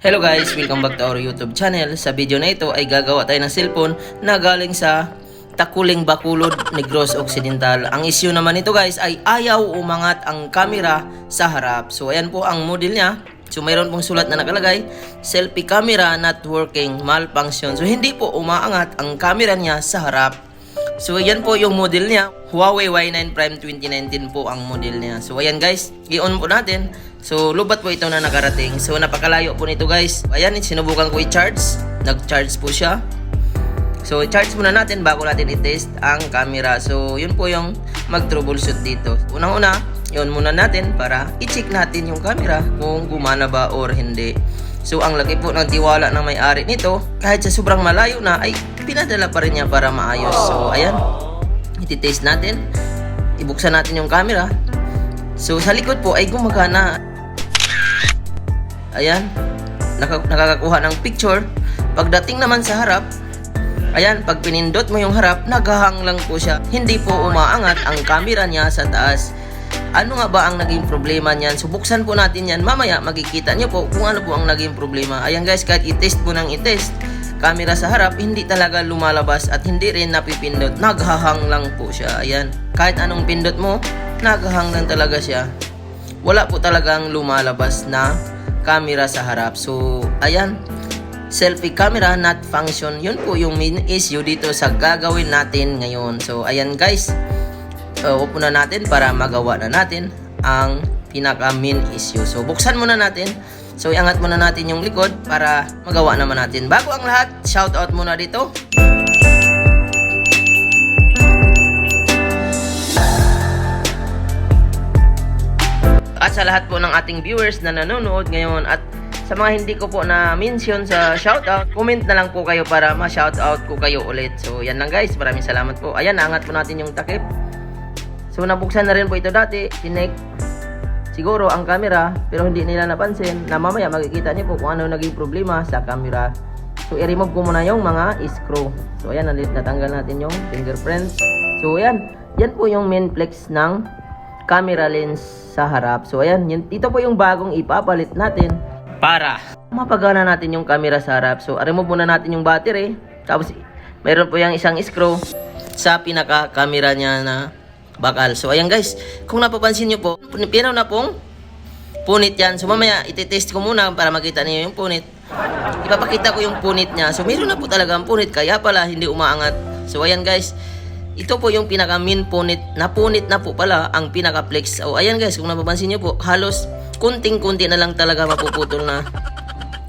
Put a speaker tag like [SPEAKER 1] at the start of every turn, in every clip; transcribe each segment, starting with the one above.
[SPEAKER 1] Hello guys! Welcome back to our YouTube channel. Sa video na ito ay gagawa tayo ng cellphone na galing sa Takuling Bakulod, Negros Occidental. Ang issue naman nito guys ay ayaw umangat ang camera sa harap. So ayan po ang model niya. So mayroon pong sulat na nakalagay, selfie camera not working, malfunction. So hindi po umaangat ang camera niya sa harap. So ayan po yung model niya. Huawei Y9 Prime 2019 po ang model niya. So ayan guys, i-on po natin. So lubat po ito na nakarating. So napakalayo po nito guys. Ayan, sinubukan ko i-charge. Nag-charge po siya. So charge muna natin bago natin i-test ang camera. So yun po yung mag-troubleshoot dito. Unang-una, yun muna natin para i-check natin yung camera kung gumana ba or hindi. So ang laki po ng tiwala ng may-ari nito, kahit sa sobrang malayo na ay pinadala pa rin niya para maayos. So ayan, iti-test natin. Ibuksan natin yung camera. So sa likod po ay gumagana. Ayan, naka- nakakakuha ng picture. Pagdating naman sa harap, ayan, pag pinindot mo yung harap, naghahang lang po siya. Hindi po umaangat ang camera niya sa taas. Ano nga ba ang naging problema niyan? So po natin yan. Mamaya makikita niyo po kung ano po ang naging problema. Ayan guys, kahit i-test po ng i-test, camera sa harap, hindi talaga lumalabas at hindi rin napipindot. Naghahang lang po siya. Ayan, kahit anong pindot mo, naghahang lang talaga siya. Wala po talagang lumalabas na camera sa harap. So, ayan, selfie camera not function. Yun po yung main issue dito sa gagawin natin ngayon. So, ayan guys, uh, upo na natin para magawa na natin ang pinaka main issue. So, buksan muna natin. So, iangat muna natin yung likod para magawa naman natin. Bago ang lahat, shout out muna dito. At sa lahat po ng ating viewers na nanonood ngayon at sa mga hindi ko po na mention sa shoutout, comment na lang po kayo para ma-shoutout ko kayo ulit. So, yan lang guys. Maraming salamat po. Ayan, naangat po natin yung takip. So, nabuksan na rin po ito dati. Tinek siguro ang camera pero hindi nila napansin na mamaya makikita niyo po kung ano naging problema sa camera. So, i-remove ko muna yung mga screw. So, ayan, natanggal natin yung fingerprints. So, ayan. Yan po yung main flex ng camera lens sa harap. So, ayan. Yun, ito po yung bagong ipapalit natin para mapagana natin yung camera sa harap. So, remove muna natin yung battery. Tapos, mayroon po yung isang screw sa pinaka-camera niya na bakal. So, ayan guys. Kung napapansin nyo po, pinaw na pong punit yan. So, mamaya, ititest ko muna para makita niyo yung punit. Ipapakita ko yung punit niya. So, meron na po talaga ang punit. Kaya pala, hindi umaangat. So, ayan guys. Ito po yung pinaka main punit. Napunit na po pala ang pinaka flex. O, ayan guys, kung napapansin nyo po, halos kunting-kunti na lang talaga mapuputol na.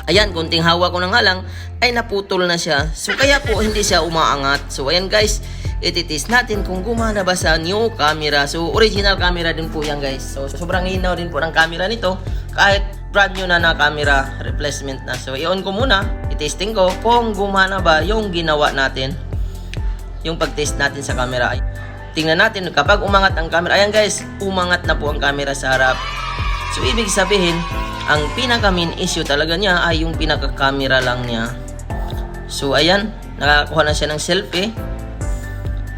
[SPEAKER 1] Ayan, kunting hawa ko ng halang, ay naputol na siya. So, kaya po hindi siya umaangat. So, ayan guys, ititis natin kung gumana ba sa new camera. So, original camera din po yan guys. So, sobrang hinaw din po ng camera nito. Kahit brand new na na camera, replacement na. So, i-on ko muna, itesting ko kung gumana ba yung ginawa natin. Yung pag-test natin sa camera. Tingnan natin kapag umangat ang camera. Ayan guys, umangat na po ang camera sa harap. So, ibig sabihin, ang pinaka main issue talaga niya ay yung pinaka-camera lang niya. So, ayan, nakakuha na siya ng selfie.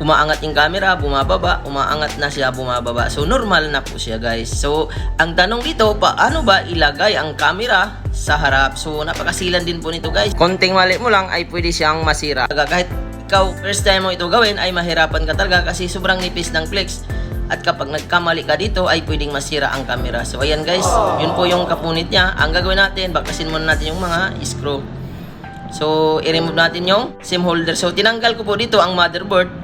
[SPEAKER 1] Umaangat yung camera, bumababa, umaangat na siya, bumababa. So, normal na po siya, guys. So, ang tanong dito, paano ba ilagay ang camera sa harap? So, napakasilan din po nito, guys. Konting mali mo lang ay pwede siyang masira. Kahit ikaw, first time mo ito gawin, ay mahirapan ka talaga kasi sobrang nipis ng flex. At kapag nagkamali ka dito, ay pwedeng masira ang camera. So, ayan guys, yun po yung kapunit niya. Ang gagawin natin, bakasin muna natin yung mga screw. So, i-remove natin yung SIM holder. So, tinanggal ko po dito ang motherboard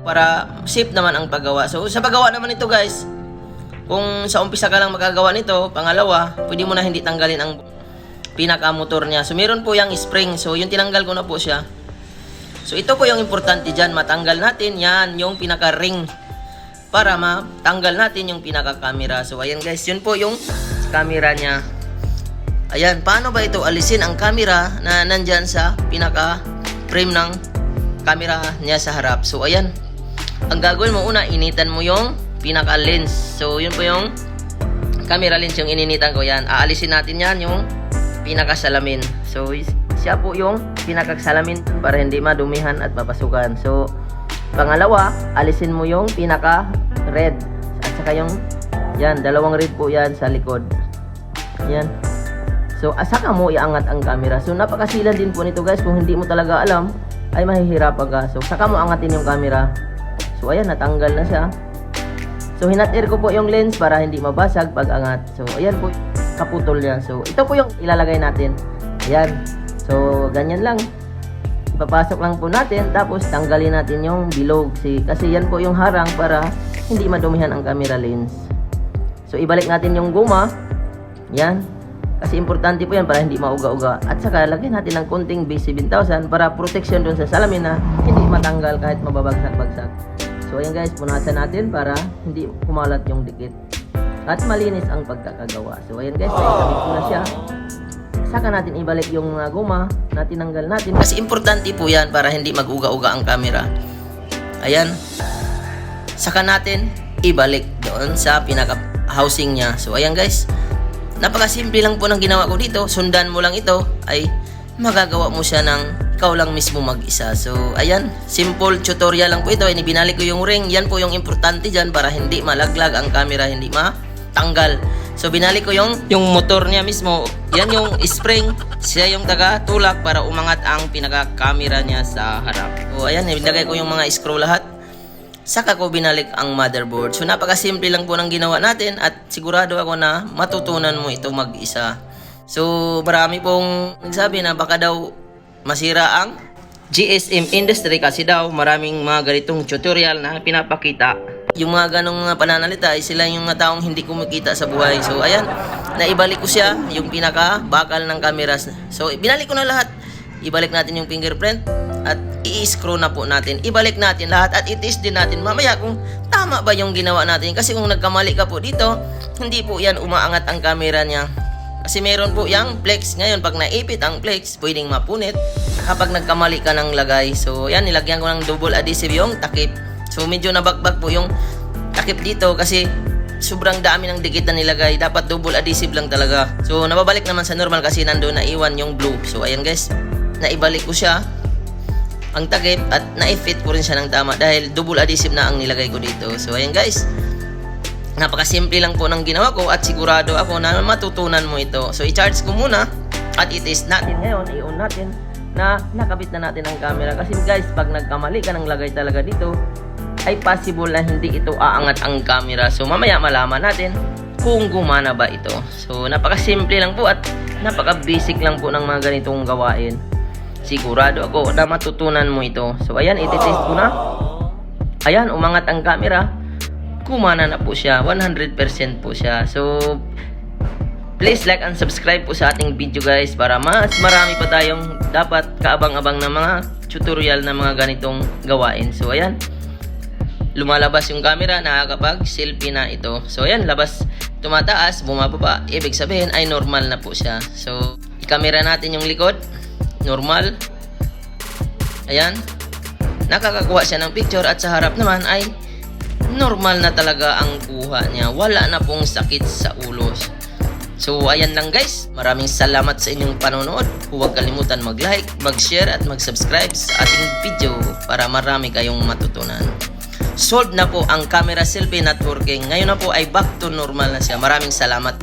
[SPEAKER 1] para safe naman ang paggawa. So, sa paggawa naman ito guys, kung sa umpisa ka lang magagawa nito, pangalawa, pwede mo na hindi tanggalin ang pinaka-motor niya. So, meron po yung spring. So, yung tinanggal ko na po siya. So, ito po yung importante dyan. Matanggal natin yan, yung pinaka-ring para matanggal natin yung pinaka-camera. So, ayan guys, yun po yung camera niya. Ayan, paano ba ito alisin ang camera na nandyan sa pinaka-frame ng camera niya sa harap. So, ayan. Ang gagawin mo una, initan mo yung pinaka-lens. So, yun po yung camera lens yung ininitan ko yan. Aalisin natin yan yung pinaka-salamin. So, is- siya po yung pinaka-salamin para hindi madumihan at mapasukan. So, pangalawa, alisin mo yung pinaka-red. At saka yung, yan, dalawang red po yan sa likod. Yan. So, ah, saka mo iangat ang camera. So, napakasilan din po nito guys. Kung hindi mo talaga alam, ay mahihirapan ka. So, saka mo angatin yung camera. So, ayan, natanggal na siya. So, hinat-air ko po yung lens para hindi mabasag pag angat. So, ayan po, kaputol niya. So, ito po yung ilalagay natin. Ayan. So, ganyan lang. Ipapasok lang po natin, tapos tanggalin natin yung bilog. Si, kasi yan po yung harang para hindi madumihan ang camera lens. So, ibalik natin yung guma. Yan. Kasi importante po yan para hindi mauga-uga. At saka, lagyan natin ng konting B7000 para protection dun sa salamin na hindi matanggal kahit mababagsak-bagsak. So, ayan guys, punasan natin para hindi kumalat yung dikit. At malinis ang pagkakagawa. So, ayan guys, naikabit ko na siya. Saka natin ibalik yung uh, guma na tinanggal natin. Kasi importante po yan para hindi mag-uga-uga ang camera. Ayan. Saka natin ibalik doon sa pinaka-housing niya. So, ayan guys. Napakasimple lang po ng ginawa ko dito. Sundan mo lang ito ay magagawa mo siya ng ikaw lang mismo mag-isa. So, ayan. Simple tutorial lang po ito. Ay, binalik ko yung ring. Yan po yung importante dyan para hindi malaglag ang camera, hindi matanggal. So, binalik ko yung, yung motor niya mismo. Yan yung spring. Siya yung taga tulak para umangat ang pinaka-camera niya sa harap. So, ayan. Binagay ko yung mga screw lahat saka ko binalik ang motherboard. So napakasimple lang po ng ginawa natin at sigurado ako na matutunan mo ito mag-isa. So marami pong nagsabi na baka daw masira ang GSM industry kasi daw maraming mga ganitong tutorial na pinapakita. Yung mga ganong pananalita ay sila yung mga taong hindi kumikita sa buhay. So ayan, naibalik ko siya yung pinaka bakal ng cameras. So binalik ko na lahat. Ibalik natin yung fingerprint at i-screw na po natin. Ibalik natin lahat at i-test din natin mamaya kung tama ba yung ginawa natin. Kasi kung nagkamali ka po dito, hindi po yan umaangat ang camera niya. Kasi meron po yung flex. Ngayon, pag naipit ang flex, pwedeng mapunit kapag nagkamali ka ng lagay. So, yan, nilagyan ko ng double adhesive yung takip. So, medyo nabagbag po yung takip dito kasi sobrang dami ng dikit na nilagay. Dapat double adhesive lang talaga. So, nababalik naman sa normal kasi nandoon na iwan yung blue. So, ayan guys, naibalik ko siya ang takip at na-fit ko rin siya ng tama dahil double adhesive na ang nilagay ko dito. So ayan guys, napakasimple lang po ng ginawa ko at sigurado ako na matutunan mo ito. So i-charge ko muna at i-test natin ngayon, i-on natin na nakabit na natin ang camera. Kasi guys, pag nagkamali ka ng lagay talaga dito, ay possible na hindi ito aangat ang camera. So mamaya malaman natin kung gumana ba ito. So napakasimple lang po at napaka-basic lang po ng mga ganitong gawain sigurado ako na matutunan mo ito. So, ayan, iti-test ko na. Ayan, umangat ang camera. Kumana na po siya. 100% po siya. So, please like and subscribe po sa ating video guys para mas marami pa tayong dapat kaabang-abang na mga tutorial na mga ganitong gawain. So, ayan. Lumalabas yung camera, nakakapag-selfie na ito. So, ayan, labas, tumataas, bumababa. Ibig sabihin ay normal na po siya. So, i-camera natin yung likod normal. Ayan. Nakakakuha siya ng picture at sa harap naman ay normal na talaga ang kuha niya. Wala na pong sakit sa ulo. So, ayan lang guys. Maraming salamat sa inyong panonood. Huwag kalimutan mag-like, mag-share at mag-subscribe sa ating video para marami kayong matutunan. Solved na po ang camera selfie networking. Ngayon na po ay back to normal na siya. Maraming salamat.